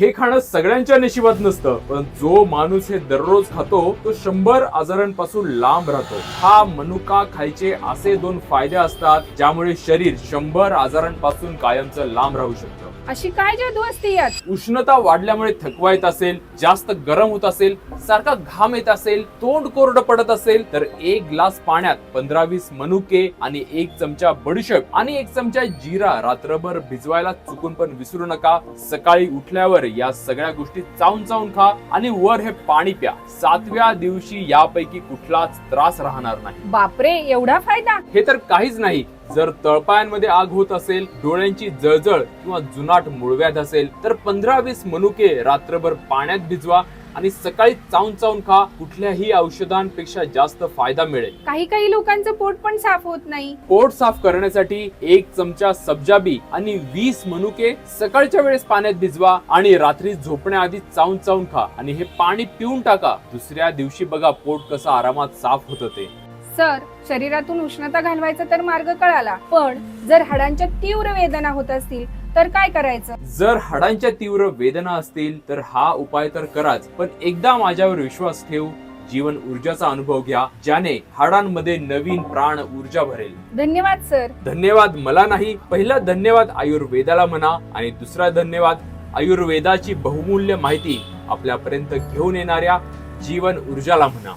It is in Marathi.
हे खाणं सगळ्यांच्या नशिबात नसतं पण जो माणूस हे दररोज खातो तो शंभर आजारांपासून लांब राहतो. हा मनुका खायचे असे दोन फायदे असतात ज्यामुळे शरीर शंभर आजारांपासून कायमचं लांब राहू शकतं. अशी काय जादू असते यात? उष्णता वाढल्यामुळे थकवा येत असेल जास्त गरम होत असेल सारखा घाम येत असेल तोंड कोरडं पडत असेल तर एक ग्लास पाण्यात पंधरा वीस मनुके आणि एक चमचा बडीशेप आणि एक चमचा जिरा रात्रभर भिजवायला चुकून पण विसरू नका. सकाळी उठल्यावर या सगळ्या गोष्टी चावून चावून खा आणि वर हे पाणी प्या. सातव्या दिवशी यापैकी कुठलाच त्रास राहणार नाही. बापरे एवढा फायदा? हे तर काहीच नाही. जर तळपायांमध्ये आग होत असेल डोळ्यांची जळजळ किंवा जुनाट मूळव्याध असेल तर पंधरा वीस मनुके रात्रभर पाण्यात भिजवा आणि सकाळी चावून चावून खा कुठल्याही औषधांपेक्षा जास्त फायदा मिळेल. काही काही लोकांचं पोट पण साफ होत नाही. पोट साफ करण्यासाठी एक चमचा सब्जाबी आणि वीस मनुके सकाळच्या वेळेस पाण्यात भिजवा आणि रात्री झोपण्याआधी चावून चावून खा आणि हे पाणी पिऊन टाका. दुसऱ्या दिवशी बघा पोट कसं आरामात साफ होत ते. सर शरीरातून उष्णता घालवायचा तर मार्ग कळाला. पण जर हाडांच्या तीव्र वेदना होत असतील तर काय करायचं? जर हाडांच्या तीव्र वेदना असतील तर हा उपाय तर कराच. पण एकदा माझ्यावर विश्वास ठेव जीवन ऊर्जाचा अनुभव घ्या ज्याने हाडांमध्ये नवीन प्राण ऊर्जा भरेल. धन्यवाद सर. धन्यवाद मला नाही. पहिला धन्यवाद आयुर्वेदाला म्हणा आणि दुसरा धन्यवाद आयुर्वेदाची बहुमूल्य माहिती आपल्यापर्यंत घेऊन येणाऱ्या जीवन ऊर्जाला म्हणा.